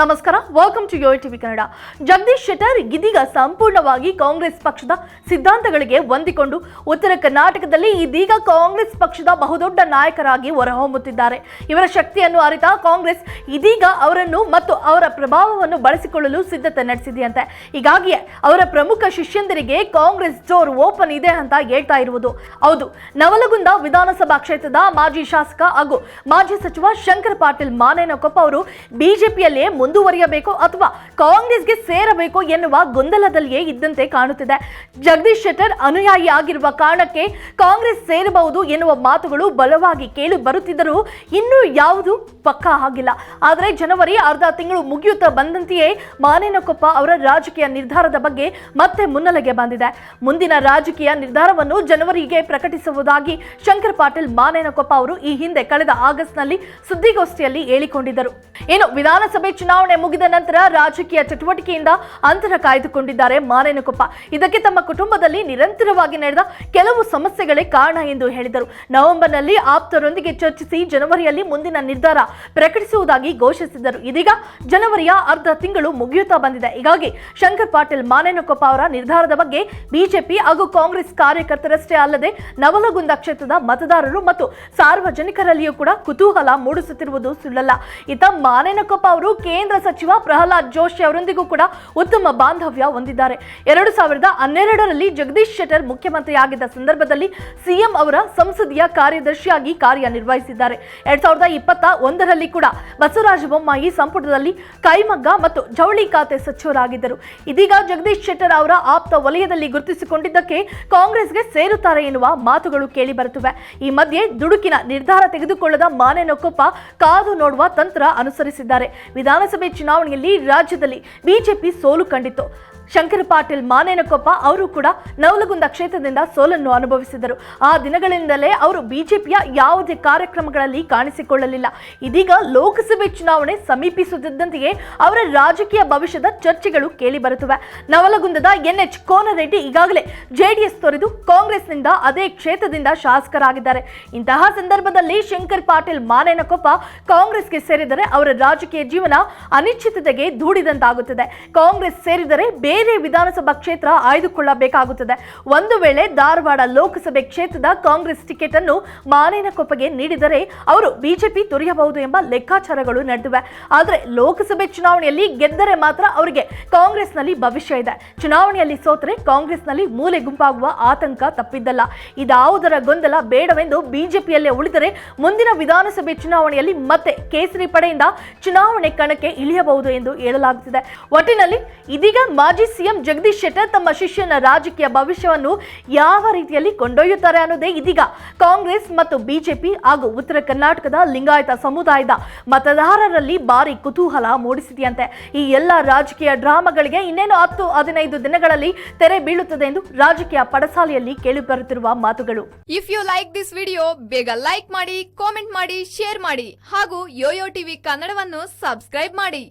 ನಮಸ್ಕಾರ welcome to your TV Kannada Jagadish Shettar ಇದೀಗ ಸಂಪೂರ್ಣವಾಗಿ ಕಾಂಗ್ರೆಸ್ ಪಕ್ಷದ ಸಿದ್ಧಾಂತಗಳಿಗೆ ಹೊಂದಿಕೊಂಡು ಉತ್ತರ ಕರ್ನಾಟಕದಲ್ಲಿ ಇದೀಗ ಕಾಂಗ್ರೆಸ್ ಪಕ್ಷದ ಬಹುದೊಡ್ಡ ನಾಯಕರಾಗಿ ಹೊರಹೊಮ್ಮುತ್ತಿದ್ದಾರೆ. ಇವರ ಶಕ್ತಿಯನ್ನು ಅರಿತ ಕಾಂಗ್ರೆಸ್ ಇದೀಗ ಅವರನ್ನು ಮತ್ತು ಅವರ ಪ್ರಭಾವವನ್ನು ಬಳಸಿಕೊಳ್ಳಲು ಸಿದ್ಧತೆ ನಡೆಸಿದೆಯಂತೆ. ಹೀಗಾಗಿಯೇ ಅವರ ಪ್ರಮುಖ ಶಿಷ್ಯಂದರಿಗೆ ಕಾಂಗ್ರೆಸ್ ಜೋರ್ ಓಪನ್ ಇದೆ ಅಂತ ಹೇಳ್ತಾ ಇರುವುದು. ಹೌದು, ನವಲಗುಂದ ವಿಧಾನಸಭಾ ಕ್ಷೇತ್ರದ ಮಾಜಿ ಶಾಸಕ ಹಾಗೂ ಮಾಜಿ ಸಚಿವ ಶಂಕರ್ ಪಾಟೀಲ್ ಮಾನೇನಕೊಪ್ಪ ಅವರು ಬಿಜೆಪಿಯಲ್ಲೇ ಮುಂದುವರಿಯಬೇಕು ಅಥವಾ ಕಾಂಗ್ರೆಸ್ಗೆ ಸೇರಬೇಕು ಎನ್ನುವ ಗೊಂದಲದಲ್ಲಿಯೇ ಇದ್ದಂತೆ ಕಾಣುತ್ತಿದೆ. ಜಗದೀಶ್ ಶೆಟ್ಟರ್ ಅನುಯಾಯಿ ಆಗಿರುವ ಕಾರಣಕ್ಕೆ ಕಾಂಗ್ರೆಸ್ ಸೇರಬಹುದು ಎನ್ನುವ ಮಾತುಗಳು ಬಲವಾಗಿ ಕೇಳಿ ಬರುತ್ತಿದ್ದರೂ ಇನ್ನೂ ಯಾವುದು ಪಕ್ಕಾ ಆಗಿಲ್ಲ. ಆದರೆ ಜನವರಿ ಅರ್ಧ ತಿಂಗಳು ಮುಗಿಯುತ್ತಾ ಬಂದಂತೆಯೇ ಮಾನೇನಕೊಪ್ಪ ಅವರ ರಾಜಕೀಯ ನಿರ್ಧಾರದ ಬಗ್ಗೆ ಮತ್ತೆ ಮುನ್ನೆಲೆಗೆ ಬಂದಿದೆ. ಮುಂದಿನ ರಾಜಕೀಯ ನಿರ್ಧಾರವನ್ನು ಜನವರಿಗೆ ಪ್ರಕಟಿಸುವುದಾಗಿ ಶಂಕರ್ ಪಾಟೀಲ್, ಮಾನೇನಕೊಪ್ಪ ಅವರು ಈ ಹಿಂದೆ ಕಳೆದ ಆಗಸ್ಟ್ನಲ್ಲಿ ಸುದ್ದಿಗೋಷ್ಠಿಯಲ್ಲಿ ಹೇಳಿಕೊಂಡಿದ್ದರು. ಏನು ವಿಧಾನಸಭೆ ಚುನಾವಣೆ ಮುಗಿದ ನಂತರ ರಾಜಕೀಯ ಚಟುವಟಿಕೆಯಿಂದ ಅಂತರ ಕಾಯ್ದುಕೊಂಡಿದ್ದಾರೆ ಮಾರೇನಕೊಪ್ಪ. ಇದಕ್ಕೆ ತಮ್ಮ ಕುಟುಂಬದಲ್ಲಿ ನಿರಂತರವಾಗಿ ನಡೆದ ಕೆಲವು ಸಮಸ್ಯೆಗಳೇ ಕಾರಣ ಎಂದು ಹೇಳಿದರು. ನವೆಂಬರ್ನಲ್ಲಿ ಆಪ್ತರೊಂದಿಗೆ ಚರ್ಚಿಸಿ ಜನವರಿಯಲ್ಲಿ ಮುಂದಿನ ನಿರ್ಧಾರ ಪ್ರಕಟಿಸುವುದಾಗಿ ಘೋಷಿಸಿದರು. ಇದೀಗ ಜನವರಿಯ ಅರ್ಧ ತಿಂಗಳು ಮುಗಿಯುತ್ತಾ ಬಂದಿದೆ. ಹೀಗಾಗಿ ಶಂಕರ್ ಪಾಟೀಲ್ ಮಾನೇನಕೊಪ್ಪ ಅವರ ನಿರ್ಧಾರದ ಬಗ್ಗೆ ಬಿಜೆಪಿ ಹಾಗೂ ಕಾಂಗ್ರೆಸ್ ಕಾರ್ಯಕರ್ತರಷ್ಟೇ ಅಲ್ಲದೆ ನವಲಗುಂದ ಕ್ಷೇತ್ರದ ಮತದಾರರು ಮತ್ತು ಸಾರ್ವಜನಿಕರಲ್ಲಿಯೂ ಕೂಡ ಕುತೂಹಲ ಮೂಡಿಸುತ್ತಿರುವುದು ಸುಳ್ಳಲ್ಲ. ಇತ್ತ ಮಾನೇನಕೊಪ್ಪ ಅವರು ಕೇಂದ್ರ ಸಚಿವ ಪ್ರಹ್ಲಾದ್ ಜೋಶಿ ಅವರೊಂದಿಗೂ ಕೂಡ ಉತ್ತಮ ಬಾಂಧವ್ಯ ಹೊಂದಿದ್ದಾರೆ. ಎರಡು ಸಾವಿರದ ಹನ್ನೆರಡರಲ್ಲಿ ಜಗದೀಶ್ ಶೆಟ್ಟರ್ ಮುಖ್ಯಮಂತ್ರಿಯಾಗಿದ್ದ ಸಂದರ್ಭದಲ್ಲಿ ಸಿಎಂ ಅವರ ಸಂಸದೀಯ ಕಾರ್ಯದರ್ಶಿಯಾಗಿ ಕಾರ್ಯನಿರ್ವಹಿಸಿದ್ದಾರೆ. ಎರಡ್ ಸಾವಿರದ ಇಪ್ಪತ್ತ ಒಂದರಲ್ಲಿ ಕೂಡ ಬಸವರಾಜ ಬೊಮ್ಮಾಯಿ ಸಂಪುಟದಲ್ಲಿ ಕೈಮಗ್ಗ ಮತ್ತು ಜವಳಿ ಖಾತೆ ಸಚಿವರಾಗಿದ್ದರು. ಇದೀಗ ಜಗದೀಶ್ ಶೆಟ್ಟರ್ ಅವರ ಆಪ್ತ ವಲಯದಲ್ಲಿ ಗುರುತಿಸಿಕೊಂಡಿದ್ದಕ್ಕೆ ಕಾಂಗ್ರೆಸ್ಗೆ ಸೇರುತ್ತಾರೆ ಎನ್ನುವ ಮಾತುಗಳು ಕೇಳಿ ಬರುತ್ತಿವೆ ಈ ಮಧ್ಯೆ ದುಡುಕಿನ ನಿರ್ಧಾರ ತೆಗೆದುಕೊಳ್ಳದ ಮಾನೇನಕೊಪ್ಪ ಕಾದು ನೋಡುವ ತಂತ್ರ ಅನುಸರಿಸಿದ್ದಾರೆ. ವಿಧಾನಸಭೆ ಚುನಾವಣೆಯಲ್ಲಿ ರಾಜ್ಯದಲ್ಲಿ ಬಿಜೆಪಿ ಸೋಲು ಕಂಡಿತ್ತು. ಶಂಕರ ಪಾಟೀಲ್ ಮಾನೇನಕೊಪ್ಪ ಅವರು ಕೂಡ ನವಲಗುಂದ ಕ್ಷೇತ್ರದಿಂದ ಸೋಲನ್ನು ಅನುಭವಿಸಿದರು. ಆ ದಿನಗಳಿಂದಲೇ ಅವರು ಬಿಜೆಪಿಯ ಯಾವುದೇ ಕಾರ್ಯಕ್ರಮಗಳಲ್ಲಿ ಕಾಣಿಸಿಕೊಳ್ಳಲಿಲ್ಲ. ಇದೀಗ ಲೋಕಸಭೆ ಚುನಾವಣೆ ಸಮೀಪಿಸುತ್ತಿದ್ದಂತೆಯೇ ಅವರ ರಾಜಕೀಯ ಭವಿಷ್ಯದ ಚರ್ಚೆಗಳು ಕೇಳಿಬರುತ್ತವೆ. ನವಲಗುಂದದ ಎನ್ಎಚ್ ಕೋನರೆಡ್ಡಿ ಈಗಾಗಲೇ ಜೆಡಿಎಸ್ ತೊರೆದು ಕಾಂಗ್ರೆಸ್ನಿಂದ ಅದೇ ಕ್ಷೇತ್ರದಿಂದ ಶಾಸಕರಾಗಿದ್ದಾರೆ. ಇಂತಹ ಸಂದರ್ಭದಲ್ಲಿ ಶಂಕರ್ ಪಾಟೀಲ್ ಮಾನೇನಕೊಪ್ಪ ಕಾಂಗ್ರೆಸ್ಗೆ ಸೇರಿದರೆ ಅವರ ರಾಜಕೀಯ ಜೀವನ ಅನಿಶ್ಚಿತತೆಗೆ ದೂಡಿದಂತಾಗುತ್ತದೆ ಕಾಂಗ್ರೆಸ್ ಸೇರಿದರೆ ಬೇರೆ ವಿಧಾನಸಭಾ ಕ್ಷೇತ್ರ ಆಯ್ದುಕೊಳ್ಳಬೇಕಾಗುತ್ತದೆ. ಒಂದು ವೇಳೆ ಧಾರವಾಡ ಲೋಕಸಭೆ ಕ್ಷೇತ್ರದ ಕಾಂಗ್ರೆಸ್ ಟಿಕೆಟ್ ಅನ್ನು ಮಾನೇನಕೊಪ್ಪಗೆ ನೀಡಿದರೆ ಅವರು ಬಿಜೆಪಿ ತೊರೆಯಬಹುದು ಎಂಬ ಲೆಕ್ಕಾಚಾರಗಳು ನಡೆದಿವೆ. ಆದರೆ ಲೋಕಸಭೆ ಚುನಾವಣೆಯಲ್ಲಿ ಗೆದ್ದರೆ ಮಾತ್ರ ಅವರಿಗೆ ಕಾಂಗ್ರೆಸ್ನಲ್ಲಿ ಭವಿಷ್ಯ ಇದೆ. ಚುನಾವಣೆಯಲ್ಲಿ ಸೋತರೆ ಕಾಂಗ್ರೆಸ್ನಲ್ಲಿ ಮೂಲೆ ಗುಂಪಾಗುವ ಆತಂಕ ತಪ್ಪಿದ್ದಲ್ಲ. ಇದಾವುದರ ಗೊಂದಲ ಬೇಡವೆಂದು ಬಿಜೆಪಿಯಲ್ಲೇ ಉಳಿದರೆ ಮುಂದಿನ ವಿಧಾನಸಭೆ ಚುನಾವಣೆಯಲ್ಲಿ ಮತ್ತೆ ಕೇಸರಿ ಪಡೆಯಿಂದ ಚುನಾವಣೆ ಕಣಕ್ಕೆ ಇಳಿಯಬಹುದು ಎಂದು ಹೇಳಲಾಗುತ್ತಿದೆ. ಒಟ್ಟಿನಲ್ಲಿ ಇದೀಗ ಮಾಜಿ ಸಿಎಂ ಜಗದೀಶ್ ಶೆಟ್ಟರ್ ತಮ್ಮ ಶಿಷ್ಯನ ರಾಜಕೀಯ ಭವಿಷ್ಯವನ್ನು ಯಾವ ರೀತಿಯಲ್ಲಿ ಕೊಂಡೊಯ್ಯುತ್ತಾರೆ ಅನ್ನೋದೇ ಇದೀಗ ಕಾಂಗ್ರೆಸ್ ಮತ್ತು ಬಿಜೆಪಿ ಹಾಗೂ ಉತ್ತರ ಕರ್ನಾಟಕದ ಲಿಂಗಾಯತ ಸಮುದಾಯದ ಮತದಾರರಲ್ಲಿ ಭಾರಿ ಕುತೂಹಲ ಮೂಡಿಸಿದೆಯಂತೆ. ಈ ಎಲ್ಲ ರಾಜಕೀಯ ಡ್ರಾಮಾಗಳಿಗೆ ಇನ್ನೇನು ಹತ್ತು ಹದಿನೈದು ದಿನಗಳಲ್ಲಿ ತೆರೆ ಬೀಳುತ್ತದೆ ಎಂದು ರಾಜಕೀಯ ಪಡಸಾಲೆಯಲ್ಲಿ ಕೇಳಿಬರುತ್ತಿರುವ ಮಾತುಗಳು. If you like this video ಬೇಗ ಲೈಕ್ ಮಾಡಿ ಕಾಮೆಂಟ್ ಮಾಡಿ ಶೇರ್ ಮಾಡಿ ಹಾಗೂ ಯೋಯೋ ಟಿವಿ ಕನ್ನಡವನ್ನು ಸಬ್ಸ್ಕ್ರೈಬ್ ಮಾಡಿ.